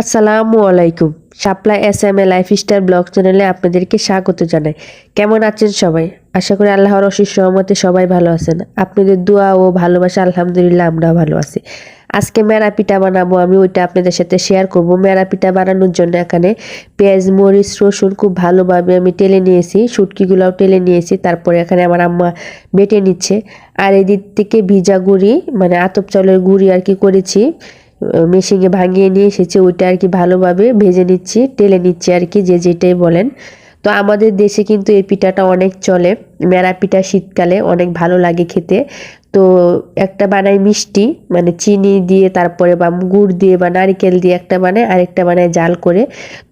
আসসালামু আলাইকুম। Shapla S M A lifestyle blog চ্যানেলে আপনাদেরকে স্বাগত জানাই। কেমন আছেন সবাই? আশা করি আল্লাহর অশেষ সহমতে সবাই ভালো আছেন। আপনাদের দোয়া ও ভালোবাসা, আলহামদুলিল্লাহ আমরাও ভালো আছি। আজকে মেরা পিঠা বানাবো আমি, ওইটা আপনাদের সাথে শেয়ার করব। মেরা পিঠা বানানোর জন্য এখানে পেঁয়াজ, মরিচ, রসুন খুব ভালোভাবে আমি টেলে নিয়েছি, শুটকিগুলোও টেলে নিয়েছি। তারপরে এখানে আমার আম্মা বেটে নিচ্ছে। আর এদিক থেকে ভিজা গুড়ি মানে আতপ চাউলের গুড়ি আর কি করেছি। মেশিনে ভাঙিয়ে নিয়ে এসেছে, ওইটা আর কি ভালোভাবে ভেজে নিচ্ছি, টেলে নিচ্ছি আর কি, যে যেটাই বলেন। তো আমাদের দেশে কিন্তু এই পিঠাটা অনেক চলে, মেরা পিঠা শীতকালে অনেক ভালো লাগে খেতে। তো একটা বানায় মিষ্টি মানে চিনি দিয়ে, তারপরে বা গুড় দিয়ে বা নারিকেল দিয়ে একটা বানায়, আরেকটা বানায় জাল করে।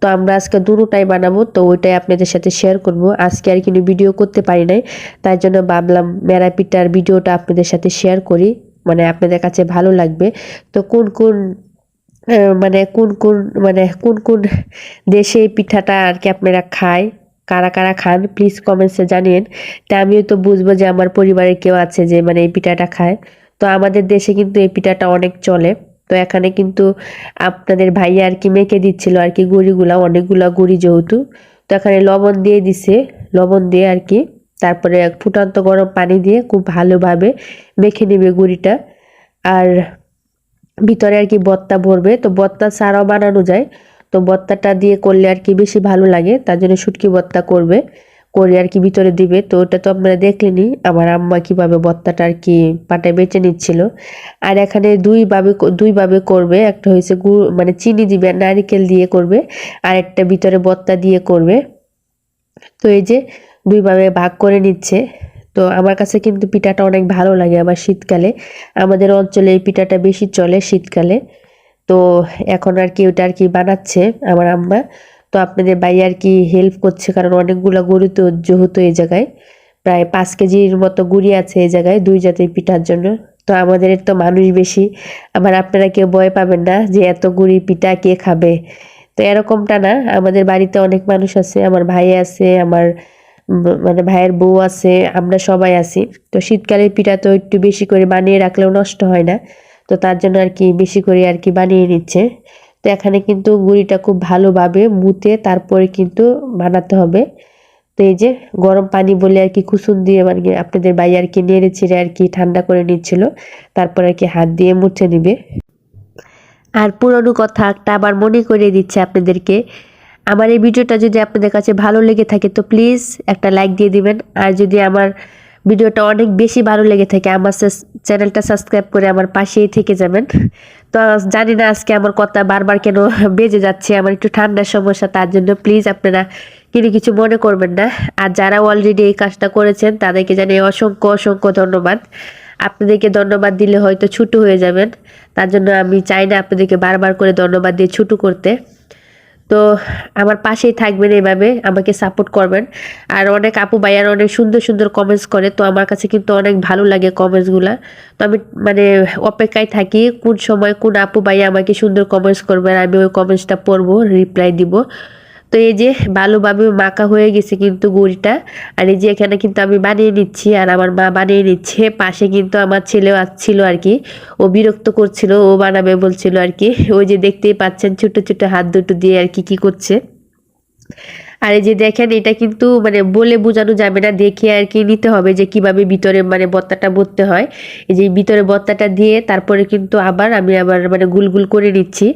তো আমরা আজকে দুটোটাই বানাবো, তো ওইটাই আপনাদের সাথে শেয়ার করব। আজকে আর কিন্তু ভিডিও করতে পারি নাই, তাই জন্য ভাবলাম মেরা পিঠার ভিডিওটা আপনাদের সাথে শেয়ার করি। মানে আপনাদের কাছে ভালো লাগবে। তো কোন কোন মানে কোন কোন মানে কোন কোন দেশে পিঠাটা আর কি আপনারা খায়, কারা কারা খান প্লিজ কমেন্টসে জানিয়েন। তা আমিও তো বুঝব যে আমার পরিবারে কেউ আছে যে মানে এই পিঠাটা খায়। তো আমাদের দেশে কিন্তু এই পিঠাটা অনেক চলে। তো এখানে কিন্তু আপনাদের ভাইয়া আর কি মেখে দিচ্ছিল আর কি গুড়িগুলা, অনেকগুলা গুড়ি যেহেতু। তো এখানে লবণ দিয়ে দিছে, লবণ দিয়ে আর কি তারপরে ফুটান্ত গরম পানি দিয়ে খুব ভালোভাবে মেখে নেবে গুড়িটা। আর ভিতরে আর কি বত্তা ভরবে, তো বত্তা ছাড়াও বানানো যায়। তো বত্তাটা দিয়ে করলে আর কি বেশি ভালো লাগে, তার জন্য শুটকি বত্তা করবে, করে আর কি ভিতরে দিবে। তো ওটা তো আপনারা দেখলেনি আমার আম্মা কীভাবে বত্তাটা আর কি পাটায় বেটে নিচ্ছিল। আর এখানে দুইভাবে দুইভাবে করবে, একটা হয়েছে গুড় মানে চিনি দিবে, নারিকেল দিয়ে করবে, আর একটা ভিতরে বত্তা দিয়ে করবে। তো এই যে দুইভাবে ভাগ করে নিচ্ছে। তো আমার কাছে কিন্তু পিঠাটা অনেক ভালো লাগে আবার শীতকালে। আমাদের অঞ্চলে এই পিঠাটা বেশি চলে শীতকালে। তো এখন আর কি ওটা আর কি বানাচ্ছে আমার আম্মা। তো আপনাদের ভাই আর কি হেল্প করছে কারণ অনেকগুলো গরু তো যেহেতু এই জায়গায়, প্রায় পাঁচ কেজির মতো গুড়ি আছে এই জায়গায় দুই জাতের পিঠার জন্য। তো আমাদের তো মানুষ বেশি, আবার আপনারা কেউ ভয় পাবেন না যে এত গুড়ি পিঠা কে খাবে। তো এরকমটা না, আমাদের বাড়িতে অনেক মানুষ আছে, আমার ভাই আছে, আমার মানে ভাইয়ের বউ আছে, আমরা সবাই আছি। তো শীতকালের পিঠা তো একটু বেশি করে বানিয়ে রাখলেও নষ্ট হয় না। তো তার জন্য আর কি বেশি করে আর কি বানিয়ে নিচ্ছে। তো এখানে কিন্তু গুঁড়িটা খুব ভালোভাবে মুতে তারপরে কিন্তু বানাতে হবে। তো এই যে গরম পানি বলে আর কি কুসুম দিয়ে মানে আপনাদের ভাই আর কি নেড়ে ছেড়ে আর কি ঠান্ডা করে নিচ্ছিল। তারপর আর কি হাত দিয়ে মুছে নিবে। আর পুরনো কথা একটা আবার মনে করিয়ে দিচ্ছে আপনাদেরকে। আমার এই ভিডিওটা যদি আপনাদের কাছে ভালো লেগে থাকে, তো প্লিজ একটা লাইক দিয়ে দিবেন। আর যদি আমার ভিডিওটা অনেক বেশি ভালো লেগে থাকে, আমার চ্যানেলটা সাবস্ক্রাইব করে আমার পাশেই থেকে যাবেন। তো জানি না আজকে আমার কথা বারবার কেন বেজে যাচ্ছে, আমার একটু ঠান্ডার সমস্যা, তার জন্য প্লিজ আপনারা কিন্তু কিছু মনে করবেন না। আর যারা অলরেডি এই কাজটা করেছেন, তাদেরকে জানিয়ে অসংখ্য অসংখ্য ধন্যবাদ। আপনাদেরকে ধন্যবাদ দিলে হয়তো ছুটু হয়ে যাবেন। তার জন্য আমি চাই না আপনাদেরকে বারবার করে ধন্যবাদ দিয়ে ছুটু করতে। তো আমার পাশেই থাকবেন এভাবে, আমাকে সাপোর্ট করবেন। আর অনেক আপু ভাইয়ার অনেক সুন্দর সুন্দর কমেন্টস করে, তো আমার কাছে কিন্তু অনেক ভালো লাগে কমেন্টসগুলো তো আমি মানে অপেক্ষায় থাকি, কোন সময় কোন আপু ভাইয়া আমাকে সুন্দর কমেন্টস করবেন, আমি ওই কমেন্টসটা পড়ব রিপ্লাই দিব। তো এই যে ভালোভাবে মাখা হয়ে গেছে কিন্তু গুড়িটা, আর এই যে এখানে কিন্তু আমি বানিয়ে নিচ্ছি আর আমার মা বানিয়ে নিচ্ছে। পাশে কিন্তু আমার ছেলেও আসছিল আর কি। ও বিরক্ত করছিল, ও বানাবে বলছিল আর কি। ওই যে দেখতেই পাচ্ছেন ছোট ছোট হাত দুটো দিয়ে আর কি কি করছে। আর এই যে দেখেন, এটা কিন্তু মানে বলে বোঝানো যাবে না। দেখে আর কি নিতে হবে যে কীভাবে ভিতরে মানে বত্তাটা ভরতে হয়। এই যে ভিতরে বত্তাটা দিয়ে তারপরে কিন্তু আবার আমি আবার মানে গুলগুল করে নিচ্ছি।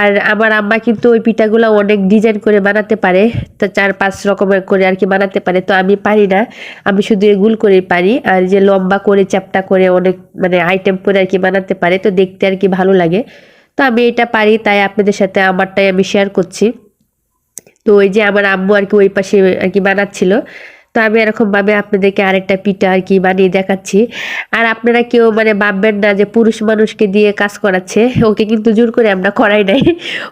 আর আমার আম্মা কিন্তু ওই পিঠাগুলো অনেক ডিজাইন করে বানাতে পারে। তো চার পাঁচ রকমের করে আর কি বানাতে পারে। তো আমি পারি না। আমি শুধু এগুল করেই পারি। আর যে লম্বা করে, চ্যাপটা করে অনেক মানে আইটেম করে আর কি বানাতে পারে। তো দেখতে আর কি ভালো লাগে। তো আমি এটা পারি। তাই আপনাদের সাথে আমারটাই আমি শেয়ার করছি। তো ওই যে আমার আম্মু আর কি ওই পাশে আর কি বানাচ্ছিল, তো আমি এরকমভাবে আপনাদেরকে আরেকটা পিঠা আর কি বানিয়ে দেখাচ্ছি। আর আপনারা কেউ মানে ভাববেন না যে পুরুষ মানুষকে দিয়ে কাজ করাচ্ছে, ওকে কিন্তু জোর করে আমরা করাই নাই,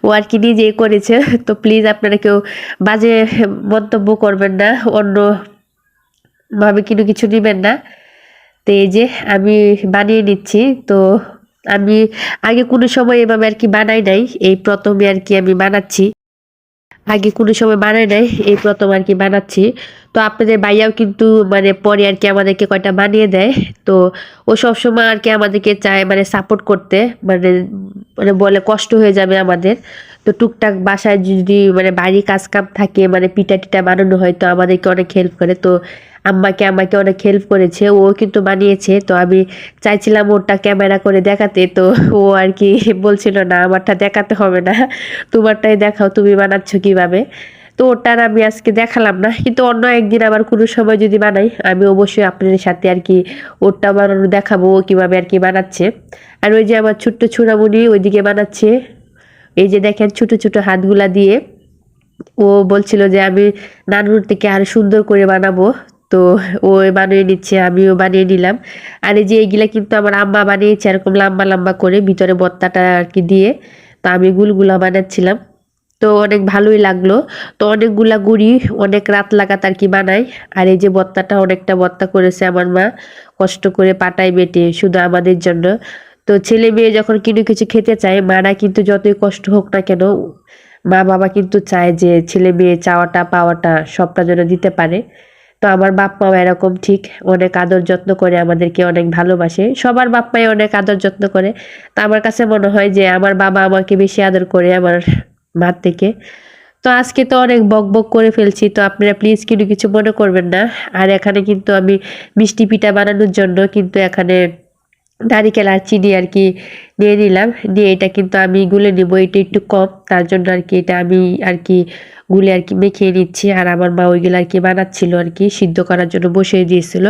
ও আর কি নিজেই করেছে। তো প্লিজ আপনারা কেউ বাজে মন্তব্য করবেন না অন্য ভাবে কিন্তু কিছু নেবেন না। তো এই যে আমি বানিয়ে নিচ্ছি, তো আমি আগে কোনো সময় এভাবে আর কি বানাই নাই, এই প্রথমে আর কি আমি বানাচ্ছি। আগে কোনো সময় বানাই নাই, এই প্রথম আর কি বানাচ্ছি। তো আপনাদের ভাইয়াও কিন্তু মানে পরে আর কি আমাদেরকে কয়টা বানিয়ে দেয়। তো ও সবসময় আর কি আমাদেরকে চায় মানে সাপোর্ট করতে মানে মানে বলে কষ্ট হয়ে যাবে আমাদের। তো টুকটাক বাসায় যদি মানে বাড়ি কাজ কাম থাকে মানে পিঠা টিটা বানানো হয়, তো আমাদেরকে অনেক হেল্প করে। তো আম্মাকে আমাকে অনেক হেল্প করেছে, ও কিন্তু বানিয়েছে। তো আমি চাইছিলাম ওরটা ক্যামেরা করে দেখাতে, তো ও আর কি বলছিল না, আমারটা দেখাতে হবে না, তোমারটাই দেখাও, তুমি বানাচ্ছ কীভাবে? তো ওটার আমি আজকে দেখালাম না, কিন্তু অন্য একদিন আবার কোনো সময় যদি বানাই, আমি অবশ্যই আপনাদের সাথে আর কি ওরটা বানানো দেখাবো, ও কীভাবে আর কি বানাচ্ছে। আর ওই যে আমার ছোট্ট ছুড়ামুনি ওইদিকে বানাচ্ছে। এই যে দেখেন ছোট ছোট হাতগুলা দিয়ে ও বলছিল যে আমি নানুর থেকে আরও সুন্দর করে বানাবো। তো ও বানিয়ে নিচ্ছে, আমিও বানিয়ে নিলাম। আর এই যে এইগুলা কিন্তু আমার আম্মা বানিয়েছে, এরকম লম্বা লম্বা করে ভিতরে বত্তাটা আর কি দিয়ে। তো আমি গুলগুলা বানাচ্ছিলাম। তো অনেক ভালোই লাগল। তো অনেকগুলা গুড়ি অনেক রাত লাগাত আর কি বানাই। আর এই যে বত্তাটা অনেকটা বত্তা করেছে আমার মা, কষ্ট করে পাটায় বেটে, শুধু আমাদের জন্য। তো ছেলে মেয়ে যখন কোনো কিছু খেতে চায়, মারা কিন্তু যতই কষ্ট হোক না কেন, মা বাবা কিন্তু চায় যে ছেলে মেয়ে চাওয়াটা, পাওয়াটা সবটা যেন দিতে পারে। তো আমার বাপ মাও এরকম ঠিক, অনেক আদর যত্ন করে আমাদেরকে অনেক ভালোবাসে। সবার বাপ মাই অনেক আদর যত্ন করে। তা আমার কাছে মনে হয় যে আমার বাবা আমাকে বেশি আদর করে আমার মার থেকে। তো আজকে তো অনেক বক বক করে ফেলছি, তো আপনারা প্লিজ কিন্তু কিছু মনে করবেন না। আর এখানে কিন্তু আমি মিষ্টি পিঠা বানানোর জন্য কিন্তু এখানে নারিকেল আর চিনি আর কি নিয়ে নিলাম দিয়ে এটা কিন্তু আমি গুলে নিব, এটা একটু কম, তার জন্য আর কি এটা আমি আর কি গুলে আর কি মেখে নিচ্ছি। আর আমার মা ওইগুলো আর কি বানাচ্ছিল আর কি, সিদ্ধ করার জন্য বসিয়ে দিয়েছিল।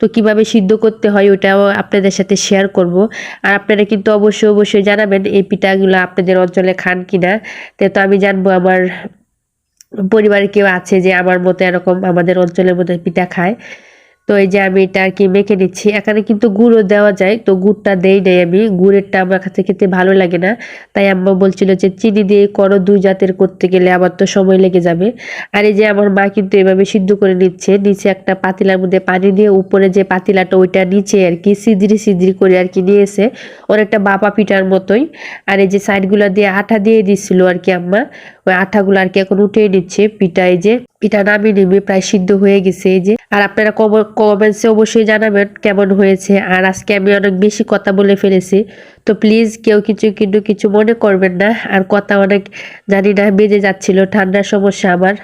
তো কীভাবে সিদ্ধ করতে হয় ওটাও আপনাদের সাথে শেয়ার করব। আর আপনারা কিন্তু অবশ্যই অবশ্যই জানাবেন এই পিঠাগুলো আপনাদের অঞ্চলে খান কিনা। তো আমি জানব আমার পরিবারে কেউ আছে যে আমার মতো এরকম আমাদের অঞ্চলের মধ্যে পিঠা খায়। তো এই যে আমি এটা আর কি মেখে নিচ্ছি। এখানে কিন্তু গুঁড়ও দেওয়া যায়, তো গুড়টা দেই নাই আমি। গুড়েরটা আমার কাছে খেতে ভালো লাগে না। তাই আম্মা বলছিল যে চিনি দিয়ে করো দুই জাতের করতে গেলে আবার তো সময় লেগে যাবে। আর এই যে আমার মা কিন্তু এভাবে সিদ্ধ করে নিচ্ছে। নিচে একটা পাতিলার মধ্যে পানি দিয়ে উপরে যে পাতিলাটা ওইটা নিচে আর কি সিদ্রি সিদ্রি করে আর কি নিয়েছে অনেকটা বাপা পিঠার মতোই। আর এই যে সাইডগুলো দিয়ে আঠা দিয়ে দিচ্ছিল আর কি আম্মা। ওই আঠাগুলো আর কি এখন উঠিয়ে নিচ্ছে পিঠা এই যে পিঠা নামি নেমে প্রায় সিদ্ধ হয়ে গেছে এই যে। আর আপনারা কমেন্টসে অবশ্যই জানাবেন কেমন হয়েছে। আর আজকে আমি অনেক বেশি কথা বলে ফেলেছি। তো প্লিজ কেউ কিছু কিন্তু কিছু মনে করবেন না। আর কথা অনেক জানি না, বেজে যাচ্ছিল, ঠান্ডার সমস্যা আমার।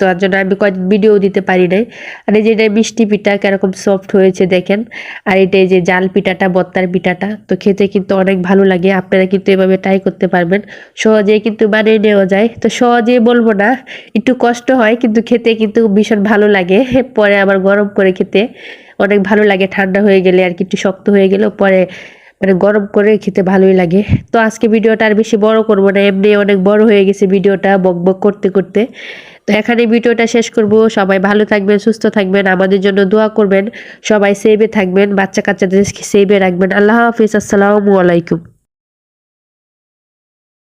তার জন্য আমি কয়েকদিন ভিডিও দিতে পারি নাই। আর এই যে এটা মিষ্টি পিঠা, কীরকম সফট হয়েছে দেখেন। আর এটা যে জাল পিঠাটা, বত্তার পিঠাটা, তো খেতে কিন্তু অনেক ভালো লাগে। আপনারা কিন্তু এভাবে ট্রাই করতে পারবেন। সহজে কিন্তু বানিয়ে নেওয়া যায়। তো সহজে বলব না, একটু কষ্ট হয়, কিন্তু খেতে কিন্তু ভীষণ ভালো লাগে। পরে আবার গরম করে খেতে অনেক ভালো লাগে। ঠান্ডা হয়ে গেলে আর কি, একটু শক্ত হয়ে গেলেও পরে মানে গরম করে খেতে ভালোই লাগে। তো আজকে ভিডিওটা আর বেশি বড় করব না, এমনি অনেক বড় হয়ে গেছে ভিডিওটা বক বক করতে করতে। তো এখানে ভিডিওটা শেষ করব। সবাই ভালো থাকবেন, সুস্থ থাকবেন, আমাদের জন্য দোয়া করবেন। সবাই সেভে থাকবেন বাচ্চা কাচ্চাদের সেভে রাখবেন। আল্লাহ হাফিজ, আসসালামু আলাইকুম।